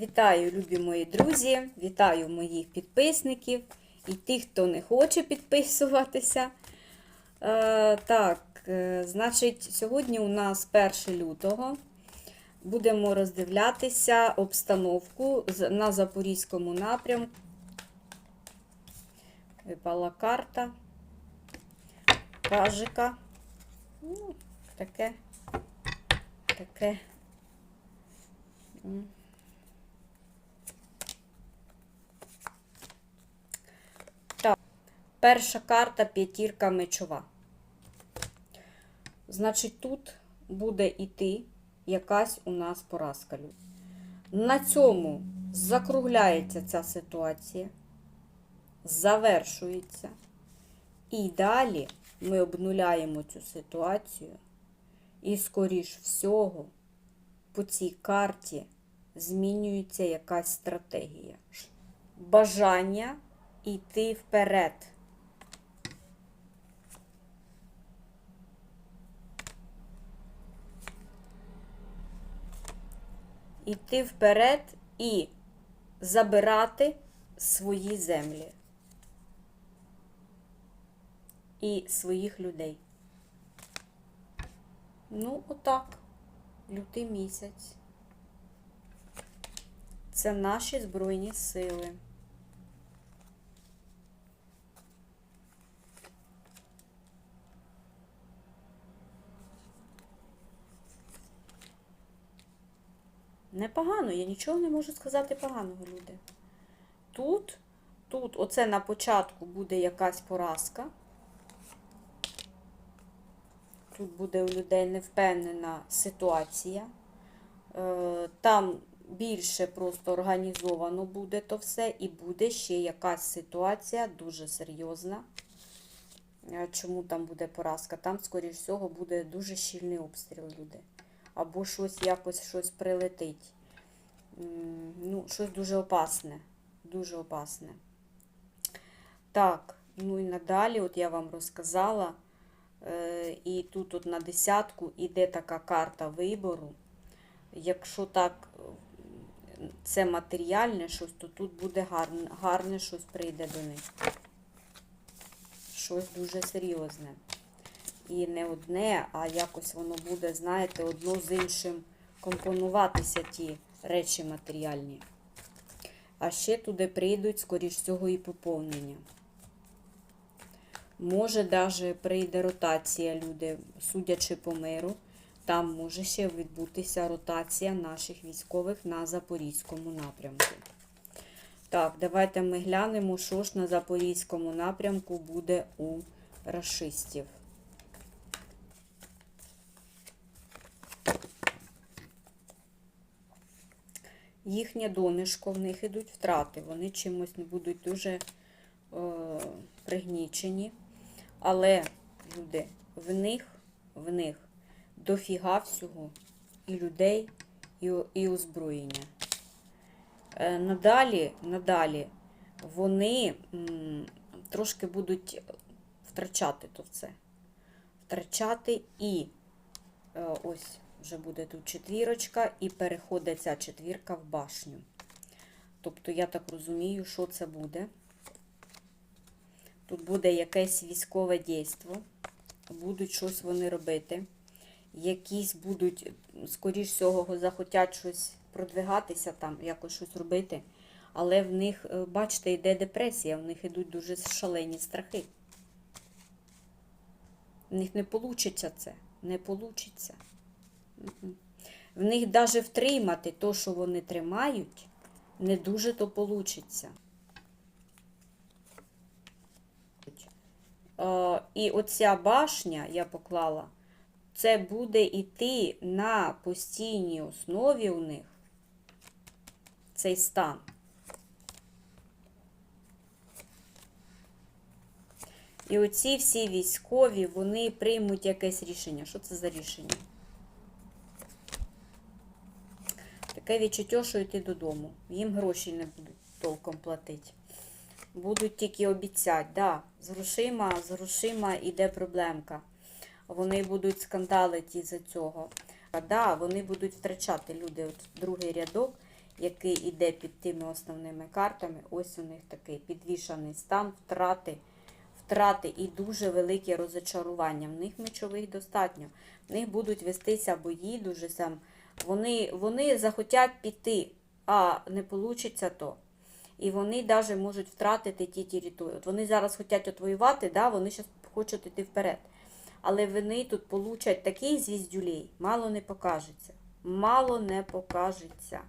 Вітаю, любі мої друзі! Вітаю моїх підписників і тих, хто не хоче підписуватися. Е, так, е, значить, сьогодні у нас 1 лютого. Будемо роздивлятися обстановку на Запорізькому напрямку. Випала карта. Кажика. Ну, таке. Таке. М. Так, перша карта п'ятірка мечова. Значить, тут буде йти якась у нас поразка. На цьому закругляється ця ситуація, завершується. І далі ми обнуляємо цю ситуацію. І, скоріш всього, по цій карті змінюється якась стратегія. Бажання йти вперед. Йти вперед і забирати свої землі і своїх людей. Ну, отак. Лютий місяць. Це наші Збройні сили. Непогано, я нічого не можу сказати поганого, люди. Тут, тут, оце на початку буде якась поразка. Тут буде у людей невпевнена ситуація. Е, Там більше просто організовано буде то все, і буде ще якась ситуація дуже серйозна. Е, Чому там буде поразка? Там, скоріш всього, буде дуже щільний обстріл люди. Або щось якось щось прилетить. Ну, щось дуже опасне. Дуже опасне. Так, ну і надалі, от я вам розказала. Е, І тут от на десятку іде така карта вибору. Якщо так це матеріальне щось, то тут буде гарне, гарне щось прийде до них. Щось дуже серйозне. І не одне, а якось воно буде, знаєте, одно з іншим компонуватися ті речі матеріальні. А ще туди прийдуть, скоріш всього, і поповнення. Може, навіть прийде ротація, люди, судячи по миру, там може ще відбутися ротація наших військових на Запорізькому напрямку. Так, давайте ми глянемо, що ж на Запорізькому напрямку буде у рашистів. Їхнє донишко, в них ідуть втрати. Вони чимось не будуть дуже е, пригнічені. Але, люди, в них, в них дофіга всього і людей, і, і озброєння. Е, надалі, надалі вони м, трошки будуть втрачати то все. Втрачати і е, ось вже буде тут четвірочка, і переходить ця четвірка в башню. Тобто, я так розумію, що це буде. Тут буде якесь військове дійство, будуть щось вони робити. Якісь будуть, скоріш всього, захотять щось продвигатися там, якось щось робити. Але в них, е, бачите, йде депресія, в них йдуть дуже шалені страхи. В них не вийде це, не вийде. В них навіть втримати то, що вони тримають, не дуже то вийде. Е, І оця башня, я поклала, це буде йти на постійній основі у них цей стан. І оці всі військові, вони приймуть якесь рішення. Що це за рішення? Таке відчуття, що йти додому. Їм гроші не будуть толком платити. Будуть тільки обіцяти, да, з грошима, з грошима іде проблемка. Вони будуть скандалити із-за цього. А, Да, вони будуть втрачати люди. От другий рядок який іде під тими основними картами. Ось у них такий підвішаний стан, втрати, втрати і дуже велике розочарування. В них мечових достатньо. В них будуть вестися бої дуже сам. Вони, вони захотять піти, а не вийде то. І вони навіть можуть втратити ті території. От вони зараз хочуть отвоювати, да, вони зараз хочуть йти вперед. Але вони тут получать такий звіздюлей, мало не покажеться. Мало не покажеться.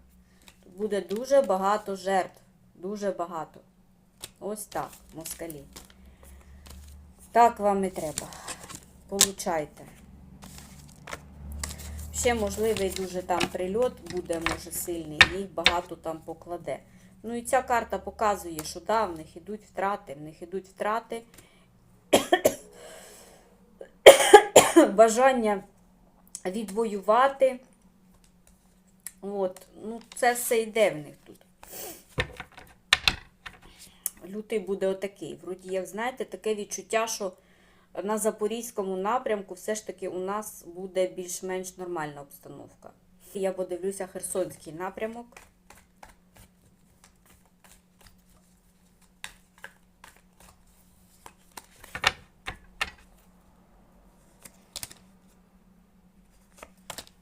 Тут буде дуже багато жертв. Дуже багато. Ось так, москалі. Так вам і треба. Получайте. Ще можливий дуже там прильот буде, може сильний, їх багато там покладе. Ну і ця карта показує, що да, в них ідуть втрати, в них ідуть втрати. Бажання відвоювати. От, ну це все йде в них тут. Лютий буде отакий. Вроді, як знаєте, таке відчуття, що на Запорізькому напрямку все ж таки у нас буде більш-менш нормальна обстановка. Я подивлюся Херсонський напрямок.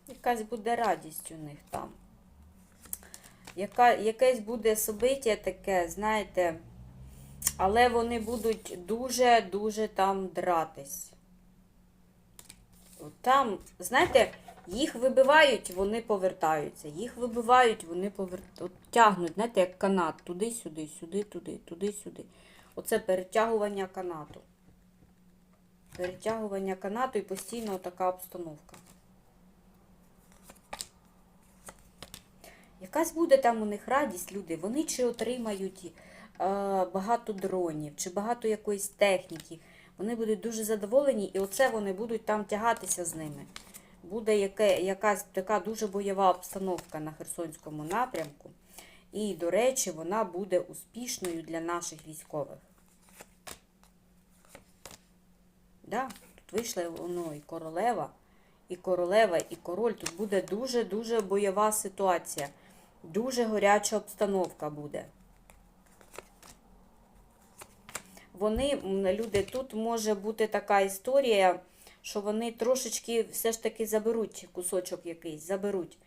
Якась буде радість у них там. Яка, якесь буде собиття таке, знаєте, але вони будуть дуже-дуже там дратись. Там, знаєте, їх вибивають, вони повертаються. Їх вибивають, вони повертаються. Тягнуть, знаєте, як канат. Туди-сюди, сюди, туди, туди-сюди. Оце перетягування канату. Перетягування канату і постійно така обстановка. Якась буде там у них радість, люди. Вони чи отримають багато дронів, чи багато якоїсь техніки. Вони будуть дуже задоволені, і оце вони будуть там тягатися з ними. Буде яке, якась така дуже бойова обстановка на Херсонському напрямку. І, до речі, вона буде успішною для наших військових. Да, тут вийшла воно і королева, і королева, і король. Тут буде дуже-дуже бойова ситуація. Дуже горяча обстановка буде. Вони, люди, тут може бути така історія, що вони трошечки все ж таки заберуть кусочок якийсь, заберуть.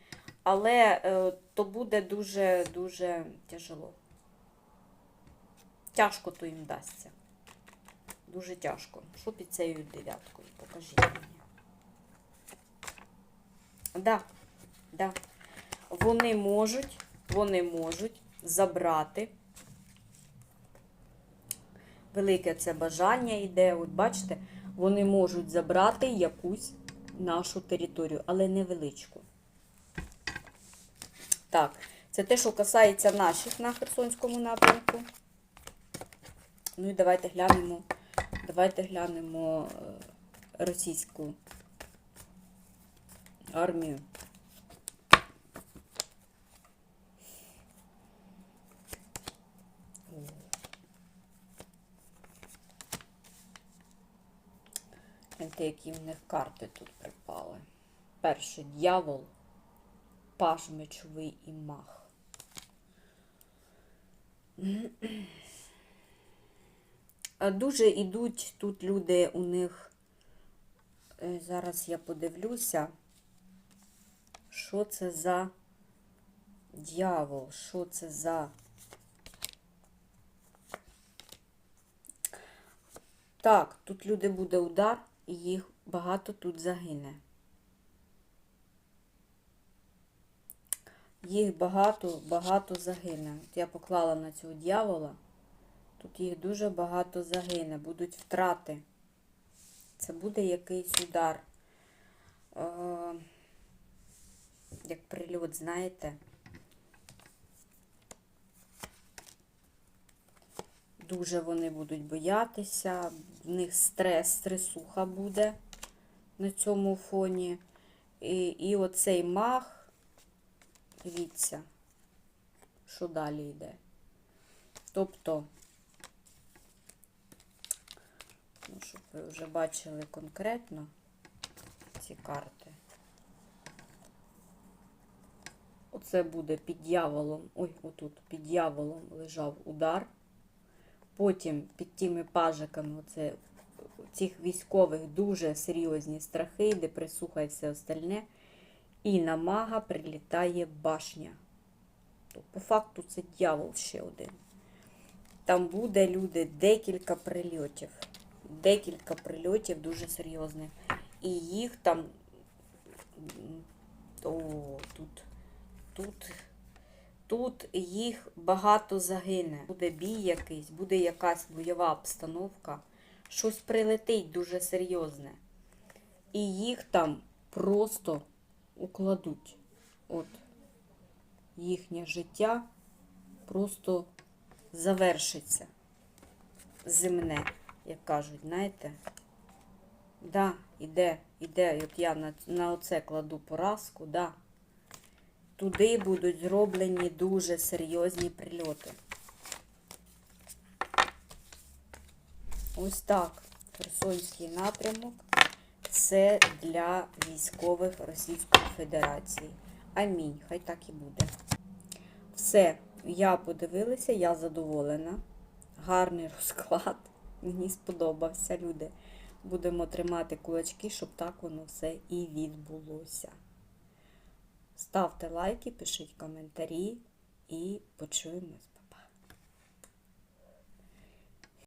Але е, то буде дуже-дуже тяжело. Тяжко то їм дасться. Дуже тяжко. Що під цією дев'яткою? Покажіть мені. Да, да. Вони можуть, вони можуть забрати. Велике це бажання йде. От бачите, вони можуть забрати якусь нашу територію, але невеличку. Так, це те, що касається наших на Херсонському напрямку. Ну і давайте глянемо. Давайте глянемо е, російську армію. Гляньте, які в них карти тут припали. Перший дьявол, паж мечовий і мах. Дуже ідуть тут люди у них. е, Зараз я подивлюся, що це за дьявол, що це за. Так, тут люди буде удар, і їх багато тут загине. Їх багато, багато загине. От я поклала на цього дьявола. Тут їх дуже багато загине, будуть втрати. Це буде якийсь удар. Е, як прильот, знаєте. Дуже вони будуть боятися, в них стрес, стресуха буде на цьому фоні. І, і оцей мах, дивіться, що далі йде. Тобто, ну, щоб ви вже бачили конкретно ці карти. Оце буде під дьяволом. Ой, отут під дьяволом лежав удар. Потім під тими пажиками оце, цих військових дуже серйозні страхи, де присуха і все остальне. І на мага прилітає башня. По факту це дьявол ще один. Там буде люди декілька прильотів. Декілька прильотів дуже серйозних. І їх там. О, тут. Тут. Тут їх багато загине. Буде бій якийсь, буде якась бойова обстановка. Щось прилетить дуже серйозне. І їх там просто укладуть. От. Їхнє життя просто завершиться. Земне, як кажуть, знаєте? Да, іде, іде. От я на, на оце кладу поразку, да. Туди будуть зроблені дуже серйозні прильоти. Ось так. Херсонський напрямок це для військових Російської Федерації. Амінь. Хай так і буде. Все, я подивилася, я задоволена. Гарний розклад. Мені сподобався, люди. Будемо тримати кулачки, щоб так воно все і відбулося. Ставте лайки, пишіть коментарі і почуємось.